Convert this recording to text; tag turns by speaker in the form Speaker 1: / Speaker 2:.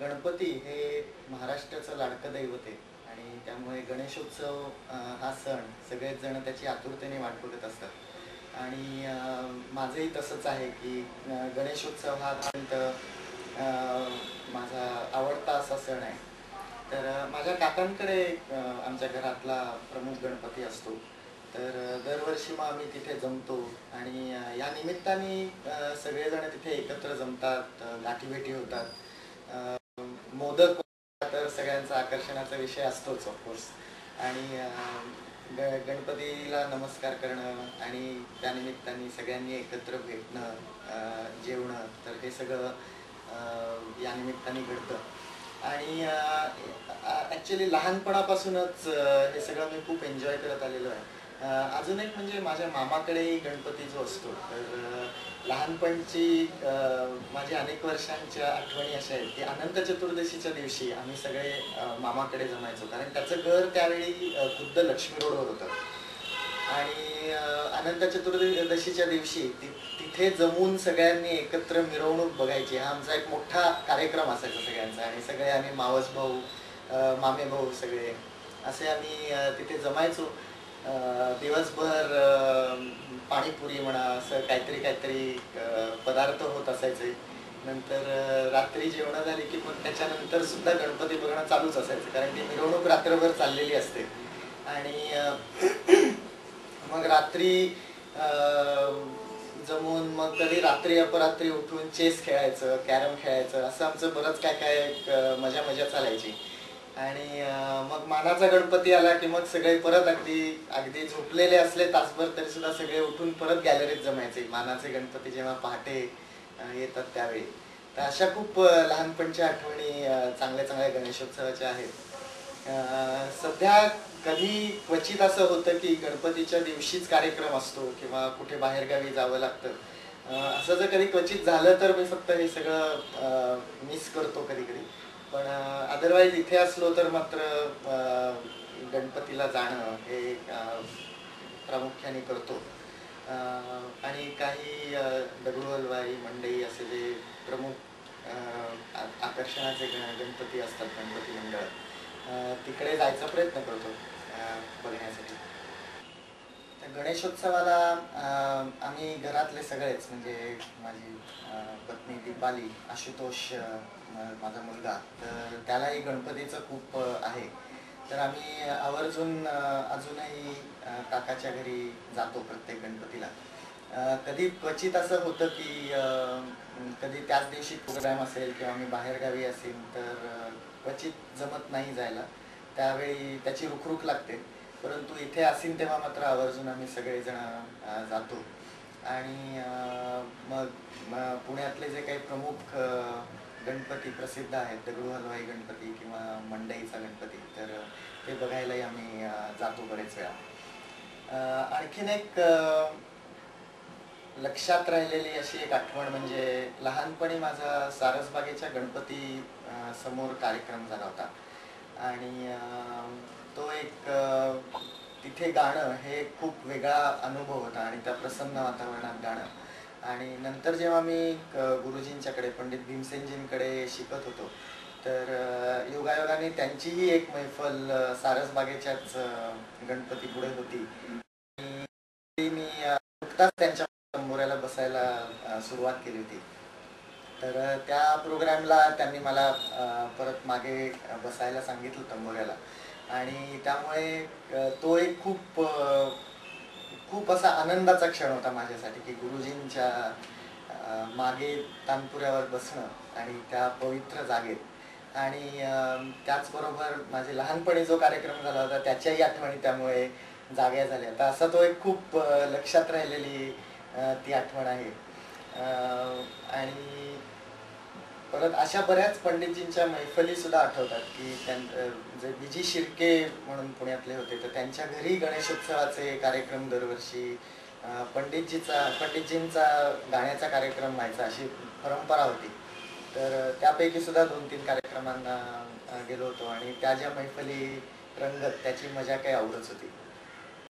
Speaker 1: गणपती हे महाराष्ट्राचं लाडकं दैवत आहे. आणि त्यामुळे गणेशोत्सव हा सण सगळेच जण त्याची आतुरतेने वाट बघत असतात. आणि माझंही तसंच आहे की गणेशोत्सव हा अत्यंत माझा आवडता असा सण आहे. तर माझ्या काकांकडे आमच्या घरातला प्रमुख गणपती असतो. तर दरवर्षी मग आम्ही तिथे जमतो. आणि या निमित्ताने सगळेजण तिथे एकत्र जमतात गाठीभेटी होतात. मोदक तर सगळ्यांचा आकर्षणाचा विषय असतोच ऑफकोर्स आणि ग- गणपतीला नमस्कार करणं आणि त्यानिमित्ताने सगळ्यांनी एकत्र भेटणं जेवणं तर हे सगळं यानिमित्ताने या निमित्ताने घडतं आणि ॲक्च्युली लहानपणापासूनच हे सगळं मी खूप एन्जॉय करत आलेलो आहे. अजून एक म्हणजे माझ्या मामाकडेही गणपती जो असतो तर लहानपणची अं, अनेक वर्षांच्या आठवणी अशा आहेत की अनंत चतुर्दशीच्या दिवशी आम्ही सगळे मामाकडे जमायचो. कारण त्याचं घर त्यावेळी खुद्द लक्ष्मी रोडवर होतं. आणि अनंत चतुर्दशीच्या दिवशी ति- तिथे जमून सगळ्यांनी एकत्र मिरवणूक बघायची. हा आमचा एक मोठा कार्यक्रम असायचा सगळ्यांचा. आणि सगळे आम्ही मावस भाऊ मामे भाऊ सगळे असे आम्ही तिथे जमायचो. दिवसभर पाणीपुरी म्हणा असं काहीतरी काहीतरी पदार्थ होत असायचे. नंतर रात्री जेवण झाली की मग त्याच्यानंतर सुद्धा गणपती बघणं चालूच असायचं. कारण की मिरवणूक रात्रभर चाललेली असते. आणि मग रात्री जमून मग कधी रात्री अपरात्री उठून चेस खेळायचं कॅरम खेळायचं असं आमचं बरंच काय काय मजा मजा चालायची. आणि मग मानाचा गणपती आला की मग सगळे परत अगदी अगदी झोपलेले असले तासभर तरी सुद्धा सगळे उठून परत गॅलरीत जमायचे. मानाचे गणपती जेव्हा पहाटे येतात त्यावेळी. तर अशा खूप लहानपणच्या आठवणी चांगल्या चांगल्या गणेशोत्सवाच्या आहेत. सध्या कधी क्वचित असं होतं की गणपतीच्या दिवशीच कार्यक्रम असतो किंवा कुठे बाहेरगावी जावं लागतं. असं जर कधी क्वचित झालं तर मी फक्त हे सगळं मिस करतो कधी कधी. पण अदरवाईज इथे असलो तर मात्र गणपतीला जाणं हे प्रामुख्याने करतो. आणि काही अं, दगडू हलवाई मंडई असे जे प्रमुख आ- आकर्षणाचे गण- गणपती असतात गणपती मंडळ तिकडे जायचा प्रयत्न करतो. गणेशोत्सवाला आम्ही घरातले सगळेच म्हणजे माझी पत्नी दीपाली आशुतोष माझा मुलगा तर त्यालाही गणपतीचं खूप आहे. तर आम्ही आवर्जून अजूनही काकाच्या घरी जातो प्रत्येक गणपतीला. कधी क्वचित असं होतं की कधी त्याच दिवशी प्रोग्राम असेल किंवा मी बाहेरगावी असेल तर क्वचित जमत नाही जायला. त्यावेळी त्याची रुखरुख लागते. परंतु इथे असीन तेव्हा मात्र आवर्जून आम्ही सगळेजण जातो. आणि मग पुण्यातले जे काही प्रमुख गणपती प्रसिद्ध आहेत दगडू हलवाई गणपती किंवा मंडईचा गणपती तर ते बघायलाही आम्ही जातो बरेच वेळा. आणखीन एक लक्षात राहिलेली अशी एक आठवण म्हणजे लहानपणी माझा सारसबागेच्या गणपती समोर कार्यक्रम झाला होता. आणि तो एक तिथे गाणं हे खूप वेगळा अनुभव होता आणि त्या प्रसन्न वातावरणात गाणं. आणि नंतर जेव्हा मी गुरुजींच्याकडे पंडित भीमसेनजींकडे शिकत होतो तर अं, योगायोगाने त्यांचीही एक मैफल सारसबागेच्याच अं, गणपती पुढे होती. ती मी अं, नुकताच त्यांच्या तंबोऱ्याला बसायला सुरुवात केली होती. तर त्या प्रोग्रामला त्यांनी मला परत मागे बसायला सांगितलं तंबोऱ्याला आणि त्यामुळे तो एक खूप खूप असा आनंदाचा क्षण होता माझ्यासाठी की गुरुजींच्या मागे तानपुऱ्यावर बसणं आणि त्या पवित्र जागेत. आणि त्याचबरोबर माझे लहानपणी जो कार्यक्रम झाला होता त्याच्याही आठवणी त्यामुळे जाग्या झाल्या. तर असा तो एक खूप लक्षात राहिलेली ती आठवण आहे. आणि परत अशा बऱ्याच पंडितजींच्या मैफली सुद्धा आठवतात की त्यां जे विजी शिर्के म्हणून पुण्यातले होते तर त्यांच्या घरी गणेशोत्सवाचे कार्यक्रम दरवर्षी पंडितजीचा पंडितजींचा गाण्याचा कार्यक्रम व्हायचा अशी परंपरा होती. तर त्यापैकी सुद्धा दोन तीन कार्यक्रमांना गेलो होतो आणि त्या ज्या मैफली रंगत त्याची मजा काही आवडच होती.